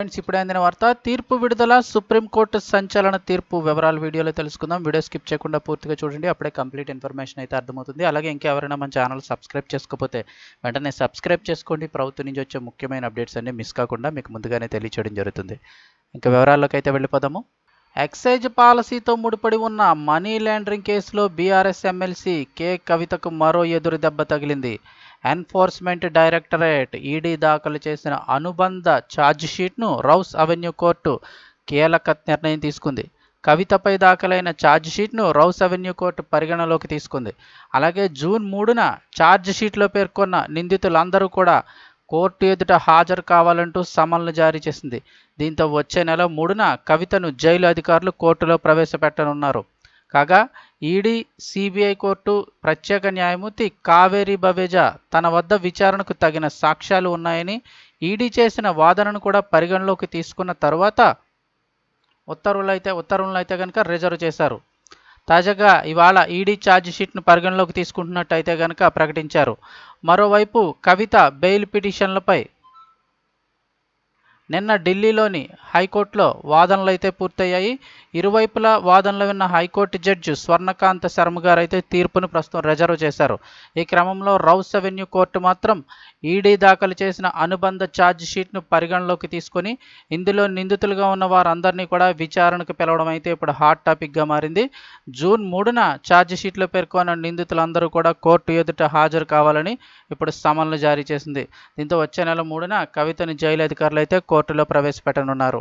Friends ఇప్పుడే అందిన వార్త తీర్పు విడుదల సుప్రీంకోర్టు సంచలన తీర్పు వివరాలు వీడియోలో తెలుసుకుందాం. వీడియో స్కిప్ చేయకుండా పూర్తిగా చూడండి అప్పుడే కంప్లీట్ ఇన్ఫర్మేషన్ అయితే అర్థమవుతుంది. అలాగే ఇంకెవరైనా మన ఛానల్ సబ్స్క్రైబ్ చేసుకోకపోతే వెంటనే సబ్స్క్రైబ్ చేసుకోండి. ప్రభుత్వం నుంచి వచ్చే ముఖ్యమైన అప్డేట్స్ అన్ని మిస్ కాకుండా మీకు ముందుగానే తెలియచేయడం జరుగుతుంది. ఇంకా వివరాల్లోకి అయితే వెళ్ళిపోదాము. ఎక్సైజ్ పాలసీతో ముడిపడి ఉన్న మనీ లాండరింగ్ కేసులో బీఆర్ఎస్ ఎమ్మెల్సీ కె. కవితకు మరో ఎదురు దెబ్బ తగిలింది. ఎన్ఫోర్స్మెంట్ డైరెక్టరేట్ ఈడీ దాఖలు చేసిన అనుబంధ ఛార్జ్షీట్ను రౌస్ అవెన్యూ కోర్టు కీలక నిర్ణయం తీసుకుంది. కవితపై దాఖలైన ఛార్జ్షీట్ను రౌస్ అవెన్యూ కోర్టు పరిగణలోకి తీసుకుంది. అలాగే జూన్ మూడున ఛార్జ్షీట్లో పేర్కొన్న నిందితులందరూ కూడా కోర్టు ఎదుట హాజరు కావాలంటూ సమన్లు జారీ చేసింది. దీంతో వచ్చే నెల మూడున కవితను జైలు అధికారులు కోర్టులో ప్రవేశపెట్టనున్నారు. కాగా ఈడీ సిబిఐ కోర్టు ప్రత్యేక న్యాయమూర్తి కావేరి బవేజా తన వద్ద విచారణకు తగిన సాక్ష్యాలు ఉన్నాయని ఈడీ చేసిన వాదనను కూడా పరిగణలోకి తీసుకున్న తర్వాత ఉత్తర్వులు అయితే ఉత్తర్వులను అయితే కనుక రిజర్వ్ చేశారు. తాజాగా ఇవాళ ఈడీ ఛార్జ్ షీట్ను పరిగణలోకి తీసుకుంటున్నట్టయితే గనక ప్రకటించారు. మరోవైపు కవిత బెయిల్ పిటిషన్లపై నిన్న ఢిల్లీలోని హైకోర్టులో వాదనలు అయితే పూర్తయ్యాయి. ఇరువైపులా వాదనలు విన్న హైకోర్టు జడ్జి స్వర్ణకాంత శర్మ గారు అయితే తీర్పును ప్రస్తుతం రిజర్వ్ చేశారు. ఈ క్రమంలో రౌస్ అవెన్యూ కోర్టు మాత్రం ఈడీ దాఖలు చేసిన అనుబంధ ఛార్జ్ షీట్ను పరిగణలోకి తీసుకొని ఇందులో నిందితులుగా ఉన్న వారందరినీ కూడా విచారణకు పిలవడం అయితే ఇప్పుడు హాట్ టాపిక్గా మారింది. జూన్ మూడున ఛార్జ్ షీట్లో పేర్కొన్న నిందితులందరూ కూడా కోర్టు ఎదుట హాజరు కావాలని ఇప్పుడు సమన్లు జారీ చేసింది. దీంతో వచ్చే నెల మూడున కవితని జైలు అధికారులు అయితే కోర్టులో ప్రవేశపెట్టనున్నారు.